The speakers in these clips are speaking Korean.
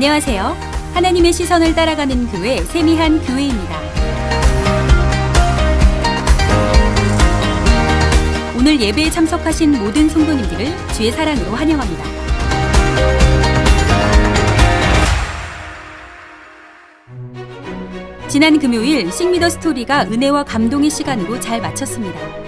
안녕하세요. 하나님의 시선을 따라가는 교회 세미한 교회입니다. 오늘 예배에 참석하신 모든 성도님들을 주의 사랑으로 환영합니다. 지난 금요일 싱미더 스토리가 은혜와 감동의 시간으로 잘 마쳤습니다.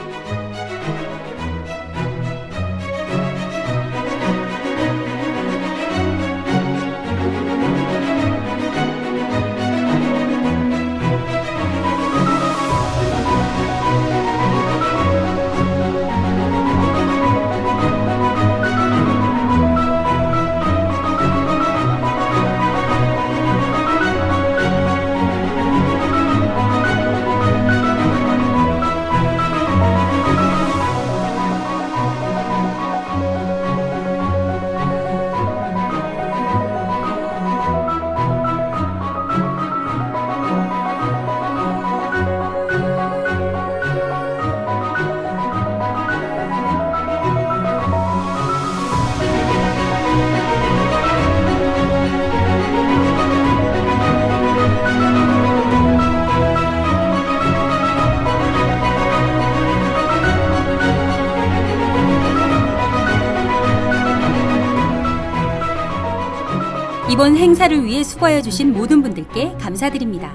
이번 행사를 위해 수고하여 주신 모든 분들께 감사드립니다.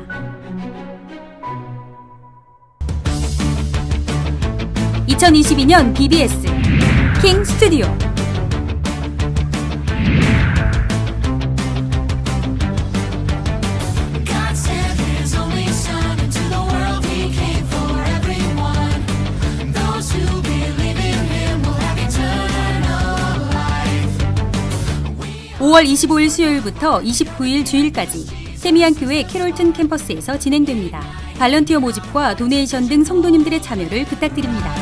(2022년) BBS 킹 스튜디오 5월 25일 수요일부터 29일 주일까지 세미안 교회 캐롤튼 캠퍼스에서 진행됩니다. 발런티어 모집과 도네이션 등 성도님들의 참여를 부탁드립니다.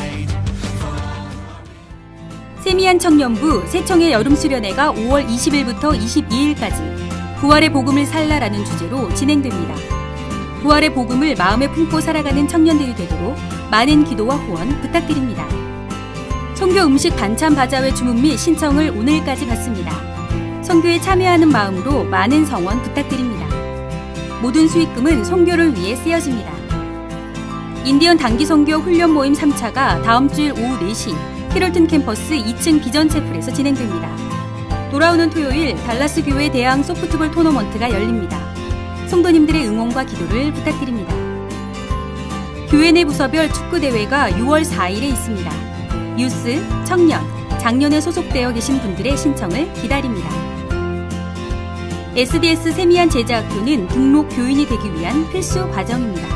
세미안 청년부 세청의 여름 수련회가 5월 20일부터 22일까지 부활의 복음을 살라라는 주제로 진행됩니다. 부활의 복음을 마음에 품고 살아가는 청년들이 되도록 많은 기도와 후원 부탁드립니다. 성교 음식 반찬 바자회 주문 및 신청을 오늘까지 받습니다. 선교에 참여하는 마음으로 많은 성원 부탁드립니다. 모든 수익금은 선교를 위해 쓰여집니다. 인디언 단기 선교 훈련 모임 3차가 다음 주일 오후 4시 캐롤튼 캠퍼스 2층 비전 채플에서 진행됩니다. 돌아오는 토요일 달라스 교회 대항 소프트볼 토너먼트가 열립니다. 성도님들의 응원과 기도를 부탁드립니다. 교회 내 부서별 축구 대회가 6월 4일에 있습니다. 유스, 청년, 작년에 소속되어 계신 분들의 신청을 기다립니다. SDS 세미안 제자 학교는 등록 교인이 되기 위한 필수 과정입니다.